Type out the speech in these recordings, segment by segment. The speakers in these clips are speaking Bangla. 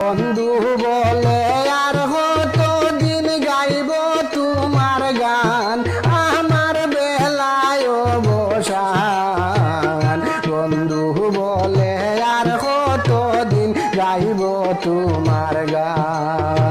বন্ধু বলে, আর হতো দিন গাইব তোমার গান, আমার বেলায় বসান। বন্ধু বলে, আর হতো দিন গাইব তোমার গান।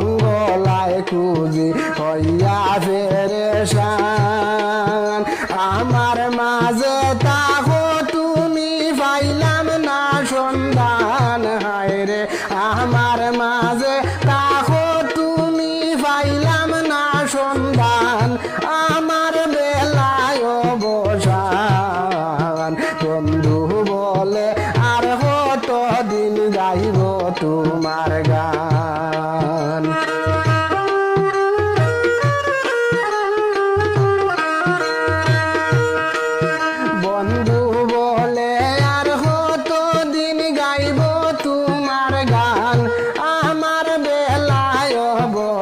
জঙ্গলায় খুঁজি হইয়া ফেরেশান।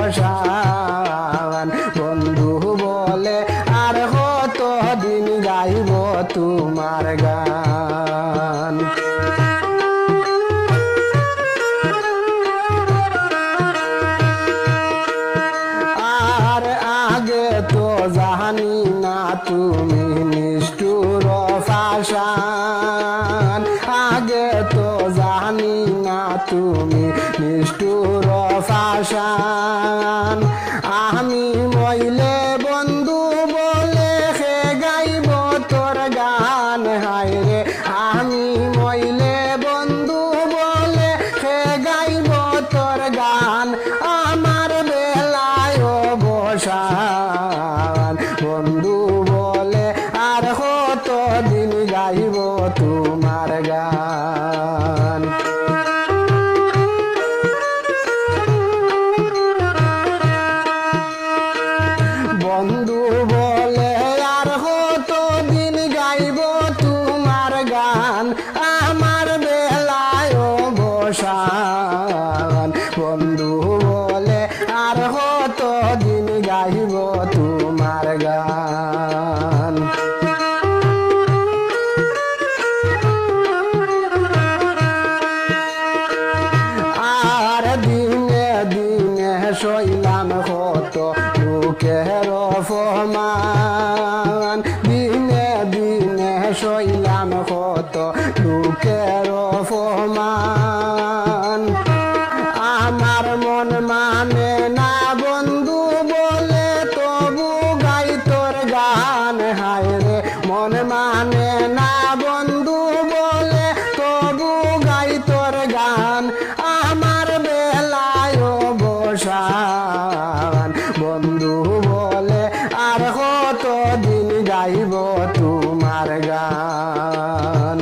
ভাষা পাইলাম হত লোকের মা দিন গাইব তোমার গান।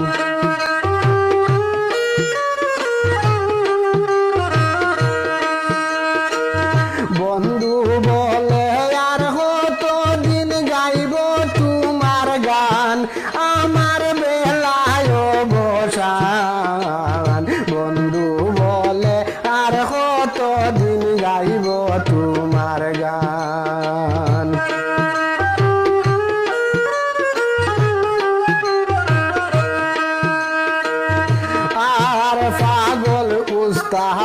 বন্ধু বলে, আর হত দিন গাইব তোমার গান, আমার বেলায় বসান। বন্ধু বলে, আর হত দিন গাইব তোমার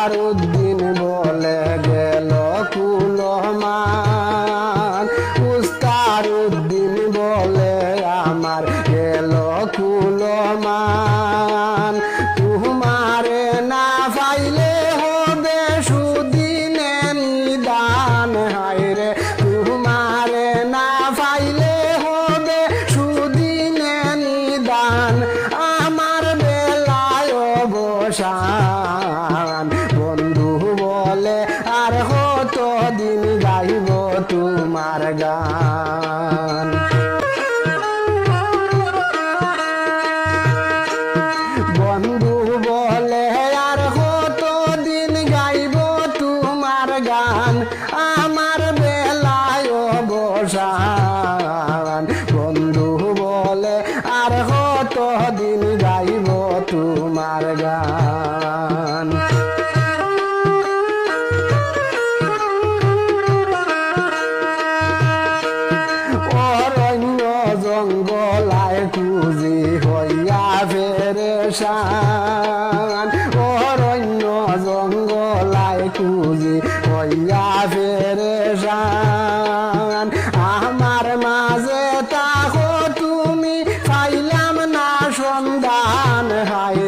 উদ্দিন বলে গেল কুলমান। উস্তার বলে আমার গেল কুলমান। তুমারে না পাইলে হবে সুদিনে নিদান। হায় রে পাশান অরণ্য জঙ্গলায় খুঁজে কইয়া ফেরে যান আমার মাঝে তাহ তুমি পাইলাম না সন্ধান হায়